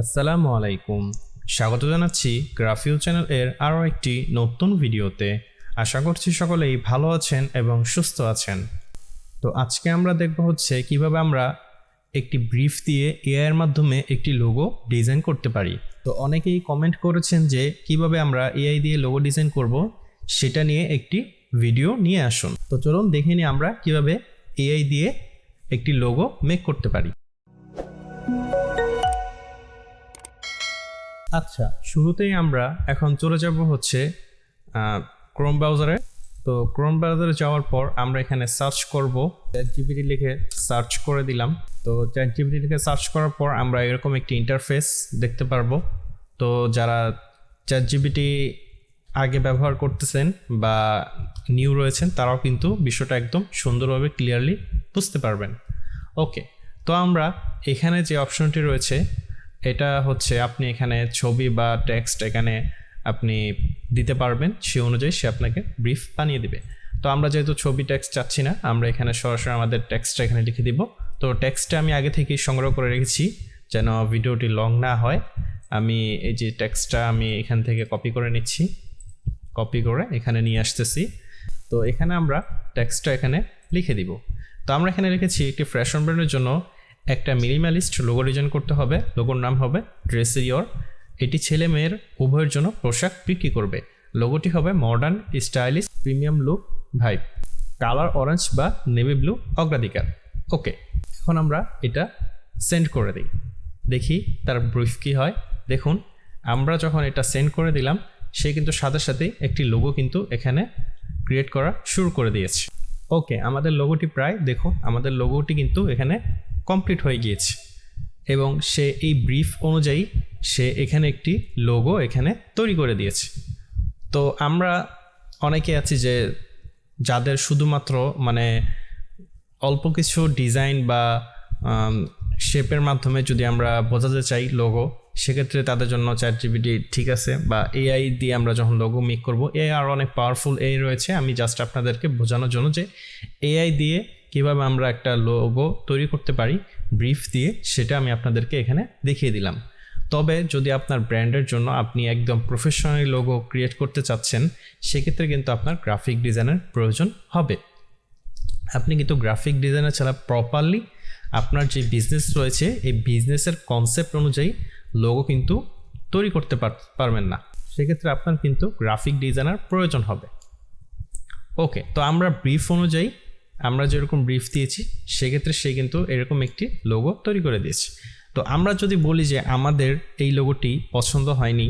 আসসালামু আলাইকুম। স্বাগত জানাচ্ছি গ্রাফিউ চ্যানেল এর আরও একটি নতুন ভিডিওতে। আশা করছি সকলেই ভালো আছেন এবং সুস্থ আছেন। তো আজকে আমরা দেখব হচ্ছে কীভাবে আমরা একটি ব্রিফ দিয়ে এআই এর মাধ্যমে একটি লোগো ডিজাইন করতে পারি। তো অনেকেই কমেন্ট করেছেন যে কীভাবে আমরা এআই দিয়ে লোগো ডিজাইন করব, সেটা নিয়ে একটি ভিডিও নিয়ে আসুন। তো চলুন দেখে নিই আমরা কীভাবে এআই দিয়ে একটি লোগো মেক করতে পারি। আচ্ছা। শুরুতেই আমরা এখন চলে যাব হচ্ছে ক্রোম ব্রাউজারে তো ক্রোম ব্রাউজারে যাওয়ার পর আমরা এখানে সার্চ করব। চ্যাট জিবিটি লিখে সার্চ করে দিলাম। তো চ্যাট জিবিটি লিখে সার্চ করার পর আমরা এরকম একটি ইন্টারফেস দেখতে পারব। তো যারা চ্যাট জিবিটি আগে ব্যবহার করতেছেন বা নিউ রয়েছেন, তারাও কিন্তু বিষয়টা একদম সুন্দরভাবে ক্লিয়ারলি বুঝতে পারবেন। ওকে তো আমরা এখানে যে অপশনটি রয়েছে এটা হচ্ছে আপনি এখানে ছবি বা টেক্সট এখানে আপনি দিতে পারবেন, সে অনুযায়ী সে আপনাকে ব্রিফ বানিয়ে দিবে। তো আমরা যেহেতু ছবি টেক্সট চাচ্ছি না, আমরা এখানে সরাসরি আমাদের টেক্সটটা এখানে লিখে দিব। তো টেক্সটটা আমি আগে থেকেই সংগ্রহ করে রেখেছি, যেন ভিডিওটি লং না হয়। আমি এই যে টেক্সটটা আমি এখান থেকে কপি করে নিচ্ছি। কপি করে এখানে নিয়ে আসতেছি। তো এখানে আমরা টেক্সটটা এখানে লিখে দিব। তো আমরা এখানে লিখেছি একটি ফ্যাশন ব্র্যান্ডের জন্য একটা মিনিমালিস্ট লোগো ডিজাইন করতে হবে। লোগোর নাম হবে ড্রেস ইয়র এটি ছেলে মেয়ের উভয়ের জন্য পোশাক বিক্রি করবে। লোগোটি হবে modern stylish premium look vibe colour orange বা নেভি ব্লু অগ্রাধিকার। ওকে এখন আমরা এটা সেন্ড করে দিই। দেখি তার ব্রিফ কী হয়। দেখুন, আমরা যখন এটা সেন্ড করে দিলাম, সে কিন্তু সাথে সাথেই একটি লোগো কিন্তু এখানে ক্রিয়েট করা শুরু করে দিয়েছে। ওকে আমাদের লোগোটি প্রায়, দেখুন, আমাদের লোগোটি কিন্তু এখানে কমপ্লিট হয়ে গিয়েছে। এবং সে এই ব্রিফ অনুযায়ী সে এখানে একটি লোগো এখানে তৈরি করে দিয়েছে। তো আমরা অনেকে আছি যে যাদের শুধুমাত্র মানে অল্প কিছু ডিজাইন বা শেপের মাধ্যমে যদি আমরা বোঝাতে চাই লোগো সেক্ষেত্রে তাদের জন্য চ্যাট জিবিটি ঠিক আছে বা এআই দিয়ে আমরা যখন লোগো মেক করব এআই আর অনেক পাওয়ারফুল এআই রয়েছে। আমি জাস্ট আপনাদেরকে বোঝানোর জন্য যে এআই দিয়ে কীভাবে আমরা একটা লোগো তৈরি করতে পারি ব্রিফ দিয়ে, সেটা আমি আপনাদেরকে এখানে দেখিয়ে দিলাম। তবে যদি আপনার ব্র্যান্ডের জন্য আপনি একদম প্রফেশনাল লোগো ক্রিয়েট করতে চাচ্ছেন, সেক্ষেত্রে কিন্তু আপনার গ্রাফিক ডিজাইনের প্রয়োজন হবে। আপনি কিন্তু গ্রাফিক ডিজাইনার ছাড়া প্রপারলি আপনার যে বিজনেস রয়েছে, এই বিজনেসের কনসেপ্ট অনুযায়ী লোগো কিন্তু তৈরি করতে পারবেন না। সেক্ষেত্রে আপনার কিন্তু গ্রাফিক ডিজাইনার প্রয়োজন হবে। ওকে তো আমরা ব্রিফ অনুযায়ী আমরা যেরকম ব্রিফ দিয়েছি, সেক্ষেত্রে সে কিন্তু এরকম একটি লোগো তৈরি করে দিয়েছে। তো আমরা যদি বলি যে আমাদের এই লোগোটি পছন্দ হয়নি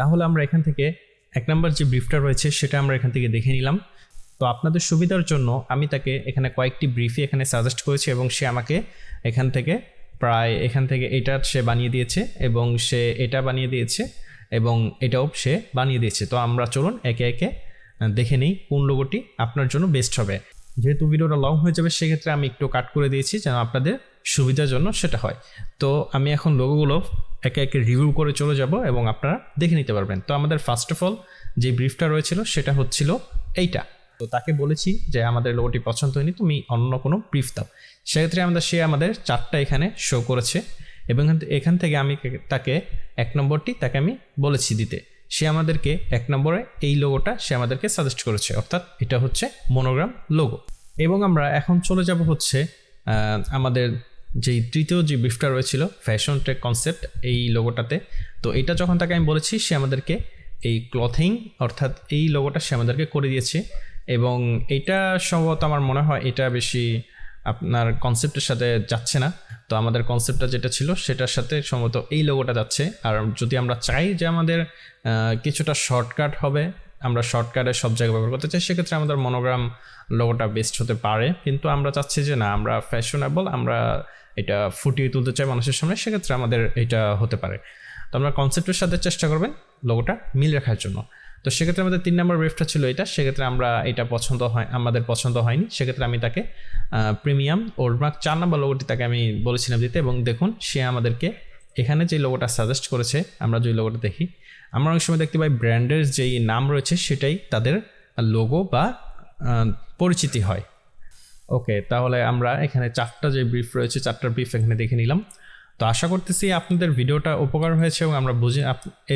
তাহলে আমরা এখান থেকে এক নম্বর যে ব্রিফটা রয়েছে, সেটা আমরা এখান থেকে দেখে নিলাম। তো আপনাদের সুবিধার জন্য আমি তাকে এখানে কয়েকটি ব্রিফই এখানে সাজেস্ট করেছি এবং সে আমাকে এখান থেকে প্রায় এখান থেকে এটা সে বানিয়ে দিয়েছে এবং সে এটা বানিয়ে দিয়েছে এবং এটাও সে বানিয়ে দিয়েছে। তো আমরা চলুন একে একে দেখে নিই কোন লোগোটি আপনার জন্য বেস্ট হবে। যেহেতু ভিডিওটা লং হয়ে যাবে, সেক্ষেত্রে আমি একটু কাট করে দিয়েছি যেন আপনাদের সুবিধার জন্য সেটা হয়। তো আমি এখন লোগোগুলো একে একে রিভিউ করে চলে যাব এবং আপনারা দেখে নিতে পারবেন। তো আমাদের ফার্স্ট অফ অল যে ব্রিফটা রয়েছিল, সেটা হচ্ছিল এইটা। তো তাকে বলেছি যে আমাদের লোগোটি পছন্দ হয়নি, তুমি অন্য কোনো ব্রিফ দাও। সেক্ষেত্রে আমাদের সে আমাদের চারটা এখানে শো করেছে এবং এখান থেকে আমি তাকে এক নম্বরটি তাকে আমি বলেছি দিতে। সে আমাদেরকে এক নম্বরে এই লোগোটা সে আমাদেরকে সাজেস্ট করেছে, অর্থাৎ এটা হচ্ছে মনোগ্রাম লোগো এবং আমরা এখন চলে যাব হচ্ছে আমাদের যেই তৃতীয় যে ব্রিফটা রয়েছিল ফ্যাশন টেক কনসেপ্ট এই লোগোটাতে তো এটা যখন তাকে আমি বলেছি, সে আমাদেরকে এই ক্লথিং অর্থাৎ এই লোগোটা সে আমাদেরকে করে দিয়েছে। এবং এটা সম্ভবত আমার মনে হয় এটা বেশি আপনার কনসেপ্টের সাথে যাচ্ছে না। তো আমাদের কনসেপ্টটা যেটা ছিল, সেটার সাথে সম্ভবত এই লোগোটা যাচ্ছে। আর যদি আমরা চাই যে আমাদের কিছুটা শর্টকাট হবে, আমরা শর্টকাটে সব জায়গায় ব্যবহার করতে চাই, সেক্ষেত্রে আমাদের মনোগ্রাম লোগোটা বেস্ট হতে পারে। কিন্তু আমরা চাচ্ছি যে না, আমরা ফ্যাশনেবল আমরা এটা ফুটিয়ে তুলতে চাই মানুষের সামনে, সেক্ষেত্রে আমাদের এটা হতে পারে। তো আমরা কনসেপ্টের সাথে চেষ্টা করবেন লোগোটা মিল রাখার জন্য। তো সেক্ষেত্রে আমাদের তিন নম্বর ওয়েভটা ছিল এটা। সেক্ষেত্রে আমরা এটা পছন্দ হয়, আমাদের পছন্দ হয়নি। সেক্ষেত্রে আমি তাকে প্রিমিয়াম ওল্ডমার্ক চার নম্বর লোগোটি তাকে আমি বলেছিলাম দিতে। এবং দেখুন, সে আমাদেরকে এখানে যে লোগোটা সাজেস্ট করেছে, আমরা যে লোগোটা দেখি, আমরা অনেক সময় দেখতে পাই ব্র্যান্ডের যেই নাম রয়েছে, সেটাই তাদের লোগো বা পরিচিতি হয়। ওকে তাহলে আমরা এখানে চারটা যে ব্রিফ রয়েছে, চারটা ব্রিফ এখানে দেখে নিলাম। তো আশা করতেছি আপনাদের ভিডিওটা উপকার হয়েছে এবং আমরা বুঝে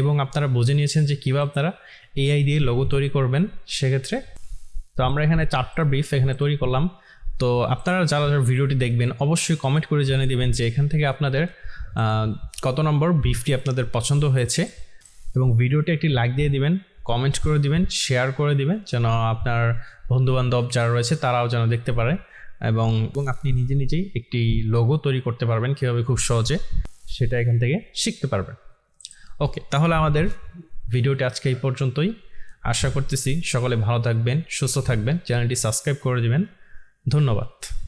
এবং আপনারা বুঝে নিয়েছেন যে কীভাবে আপনারা এআই দিয়ে লোগো তৈরি করবেন সেক্ষেত্রে। তো আমরা এখানে চারটা ব্রিফ এখানে তৈরি করলাম। তো আপনারা যারা যারা ভিডিওটি দেখবেন, অবশ্যই কমেন্ট করে জানিয়ে দেবেন যে এখান থেকে আপনাদের কত নম্বর ব্রিফটি আপনাদের পছন্দ হয়েছে। এবং ভিডিওটি একটি লাইক দিয়ে দিবেন কমেন্ট করে দিবেন শেয়ার করে দিবেন, যেন আপনার বন্ধুবান্ধব যারা রয়েছে তারাও যেন দেখতে পারে। এবং আপনি নিজে নিজেই একটি লোগো তৈরি করতে পারবেন কীভাবে খুব সহজে সেটা এখান থেকে শিখতে পারবেন। ওকে, তাহলে আমাদের ভিডিওটি আজকে এই পর্যন্তই। আশা করতেছি সকলে ভালো থাকবেন, সুস্থ থাকবেন। চ্যানেলটি সাবস্ক্রাইব করে দেবেন। ধন্যবাদ।